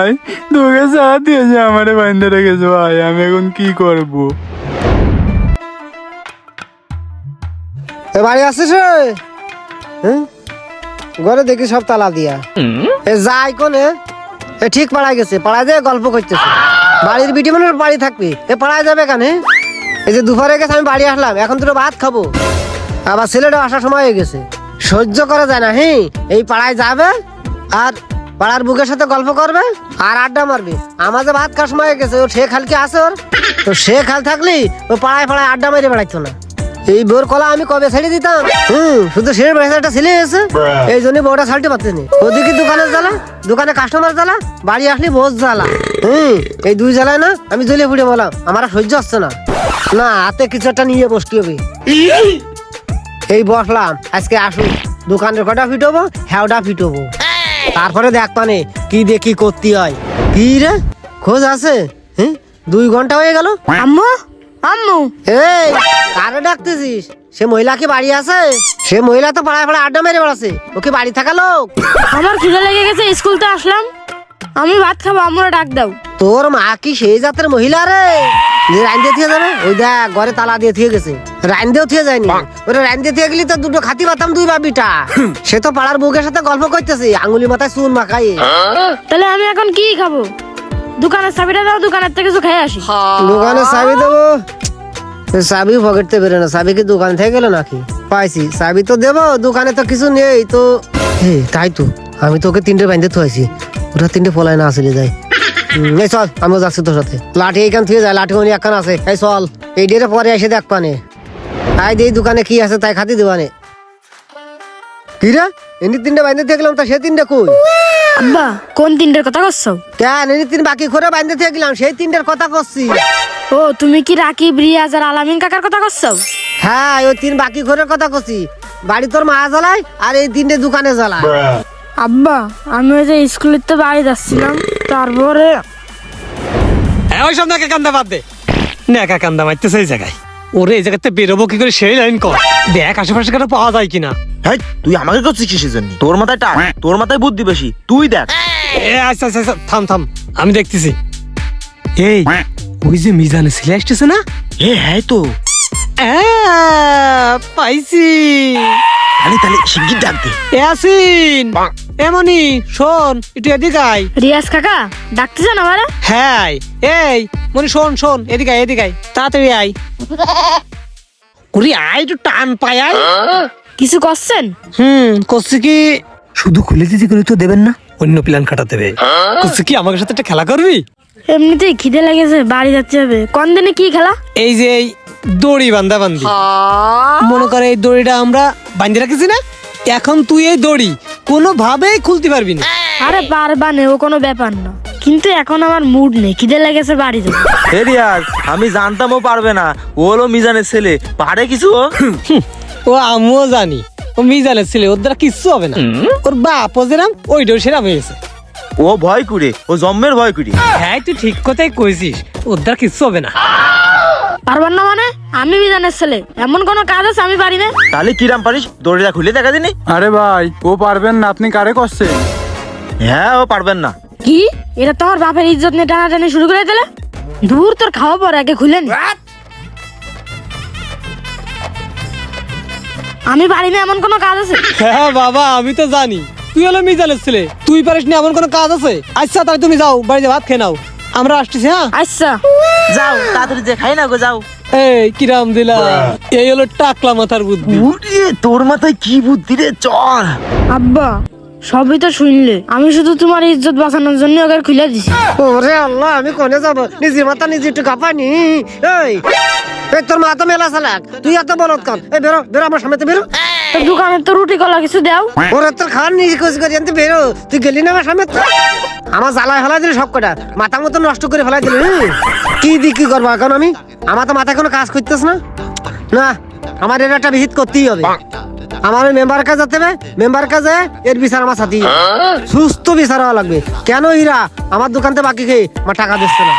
ভাই, তোকে সাথ দিয়েছে, আমারে বাইন্দে রেখেছে ভাই, আমি এখন কি করব? বাড়ি আসছিস রে? হ্যাঁ? ঘরে দেখি সব তালা দিয়া। এ যাই কোনে এ। ঠিক পাড়ায় গেছে, পাড়ায় দিয়ে গল্প করতেছে। বাড়ির বিটি মানুষ বাড়ি থাকবি। এ পাড়ায় যাবে কেন এই যে দুপুরে গেছে, আমি বাড়ি আসলাম, এখন দুটো ভাত খাব। আবার ছেলেটা আসার সময় হয়ে গেছে। সহ্য করা যায় না হ্যাঁ এই পাড়ায় যাবে আর পাড়ার বুকের সাথে গল্প করবে আর আড্ডা মারবে। আমার যে ভাত সময় হয়ে গেছে ও সে খাল কি আছে ওর? তো সে খাল থাকলি ও পাড়ায় পাড়ায় আড্ডা মেরে বেড়াইতো না। এই বোর কলা আমি কবে ছেড়ে দিতাম? হুম শুধু সে একটা ছেলে এসে এই জন্য বউটা ছাড়তে পারতেনি ওদিকে দোকানে জ্বালা দোকানে কাস্টমার জ্বালা বাড়ি আসলে বোঝ জ্বালা। হুম এই দুই জ্বালায় না আমি জ্বলে ফুটে বললাম আমার সহ্য হচ্ছে না। না হাতে কিছু একটা নিয়ে বসতে হবে। এই বসলাম আজকে আসুন। দোকানের কটা ফিটবো হ্যাওটা ফিটবো। তারপরে দেখ পানে কি দিয়ে কি করতে হয়। কি রে? খোঁজ আছে? হ্যাঁ? দুই ঘণ্টা হয়ে গেল? আম্মু? আম্মু? এই কারে ডাকতেছিস? সে মহিলা কি বাড়ি আছে? সে মহিলা তো পাড়ায় পাড়ায় আড্ডা মেরে বেড়াচ্ছে। ও কি বাড়ি থাকা লোক? আমার খিদে লেগে গেছে স্কুল তো আসলাম। আমি ভাত খাব আমরা ডাক দাও। তোর মা কি সেই জাতের মহিলা রে? যে রাইন দিয়ে যাবে ওই দেখ ঘরে তালা দিয়ে থিয়ে গেছে। রাইন দিয়েও থিয়ে যায়নি। ওরা রাইন দিয়ে থিয়ে গেলি তো দুটো খাতি পাতাম দুই বাবিটা। সে তো পাড়ার বুকের সাথে গল্প করতেছে আঙুলি মাথায় চুন মাখাই তাহলে আমি এখন কি খাব? দোকানের চাবিটা দাও দোকানের থেকে কিছু খেয়ে আসি। দোকানে চাবি দেবো? চাবি পকেটতে বেরো না চাবি কি দোকান থেকে গেল নাকি? পাইছি চাবি তো দেবো দোকানে তো কিছু নেই তো হে তাই তো আমি তোকে তিনটে বাইন্ধে থয়েছি। ওটা তিনটে ফলাই না আসলে যাই। হুম, এই চল আমিও যাচ্ছি তোর সাথে। লাঠি এইখান থেকে যায় লাঠি উনি একখান আছে। এই চল এই ডেটে পরে এসে দেখ পানে। আই দেই দোকানে কি আছে তাই খাতি দেবানে কি রে? এমনি তিনটে বাইন্ধে থাকলাম তা সে তিনটে কই? আব্বা কোন তিনটের কথা করছ? কেন এমনি তিন বাকি করে বাইন্ধে থাকলাম সেই তিনটের কথা করছি। ও তুমি কি রাকিব রিয়াজ আর আলামিন কাকার কথা করছ? হ্যাঁ ওই তিন বাকি ঘরের কথা কছি বাড়ি তোর মা জ্বালায় আর এই তিনটে দোকানে জ্বালায়। আব্বা আমি ওই যে স্কুলের তো বাড়ি যাচ্ছিলাম। তারপরে হ্যাঁ ওই সব নাকা কান্দা বাদ দে। নাকা কান্দা মারতেছে এই জায়গায়। ওরে এই জায়গাতে বেরোবো কি করে সেই লাইন কর। দেখ আশেপাশে কারও পাওয়া যায় কিনা। হ্যাঁ তুই আমাকে করছিস কিসের জন্য তোর মাথায় টাক তোর মাথায় বুদ্ধি বেশি তুই দেখ। এ আচ্ছা আচ্ছা আচ্ছা, থাম থাম আমি দেখতেছি। এই ওই যে মিজানে ছেলে আসতেছে না? এ হ্যাঁ তো। পাইছি। তাহলে তাহলে শিগগির ডাক দে। ইয়াসিন এমনি শোন একটু এদিকে আয়। রিয়াজ কাকা আমারে? হ্যাঁ এই মনি শোন শোন এদিকে আয় এদিকে আয় তাড়াতাড়ি আয়। আয় একটু টান পায় আয়। কিছু করছেন? হুম করছি কি? শুধু খুলে দিতে করে তো দেবেন না অন্য প্ল্যান কাটা দেবে করছি কি আমাকে সাথে একটা খেলা করবি? এমনিতেই খিদে লেগেছে বাড়ি যাচ্ছে হবে। কোন দিনে কি খেলা? এই যে এই দড়ি বান্ধা বান্ধি। মনে করে এই দড়িটা আমরা বান্ধি রাখেছি না? এখন তুই এই দড়ি কোনোভাবেই খুলতে পারবি না। আরে পারবা নে ও কোনো ব্যাপার না। কিন্তু এখন আমার মুড নেই খিদে লেগেছে বাড়ি যাব রিয়াজ আমি জানতাম ও পারবে না ও হলো মিজানের ছেলে। পারে কিছু ও? ও আমিও জানি ও মিজানের ছেলে ওর দ্বারা কিচ্ছু হবে না। ওর বাপ ও যেরাম ওই ডোর সেরাম হয়েছে ও ভয় করে ও জম্মের ভয় করে। হ্যাঁ তুই ঠিক কথাই কইছিস ওর দ্বারা কিচ্ছু হবে না। পারবার না মানে? আমি বিধানের ছেলে। এমন কোনো কাজ আছে আমি পারি না। তাহলে কিরাম পারিস? দড়িটা খুলে দেখা দিনি আরে ভাই ও পারবেন না আপনি কারে করছেন? হ্যাঁ ও পারবেন না। কি? এটা তোমার বাপের ইজ্জত নিয়ে টানাটানি শুরু করে দিলে? দূর তোর খাওয়া পর আগে খুলে নি। আমি পারি না এমন কোনো কাজ আছে? হ্যাঁ বাবা আমি তো জানি। তুই হলো মিজানের ছেলে। তুই পারিস না এমন কোনো কাজ আছে? আচ্ছা তাহলে তুমি যাও বাড়িতে ভাত খেয়ে নাও। আমরা আসতেছি হ্যাঁ? আচ্ছা। যাও তাড়াতাড়ি যে খাই না গো যাও। এই কিরাম দিলা? এই হলো টাকলা মাথার বুদ্ধি। উড়িয়ে তোর মাথায় কি বুদ্ধি রে? চল। আব্বা সবই তো শুনলে। আমি শুধু তোমার ইজ্জত বাঁচানোর জন্য ওকে খুলে দিছি। ওরে আল্লাহ আমি কোনে যাব? নিজের মাথা নিজে একটু কাঁপানি। এই এই তোর মাথা মেলা চালাক। তুই এত বলত কান। এই বেরো বেরো আমার সামনে বেরো। তো দোকানে তো রুটি কলা কিছু দাও। ওরে তোর খান নিজে খুশি করে আনতে বেরো। তুই গেলি না আমার সামনে? আমার জ্বালায় ফেলাই দিলি সব কটা। মাথা মতো নষ্ট করে ফেলাই দিলি হুম। কি কি করব এখন আমি? আমার তো মাথায় কোনো কাজ করতেছ না? না, আমার এর একটা বিহিত করতেই হবে। আমার মেম্বার কাজ হবে? মেম্বার কাজে এর বিচার আমার সাথে। সুস্থ বিচার হওয়া লাগবে। কেন ইরা আমার দোকানতে বাকি খেয়ে আমার টাকা দিচ্ছে না।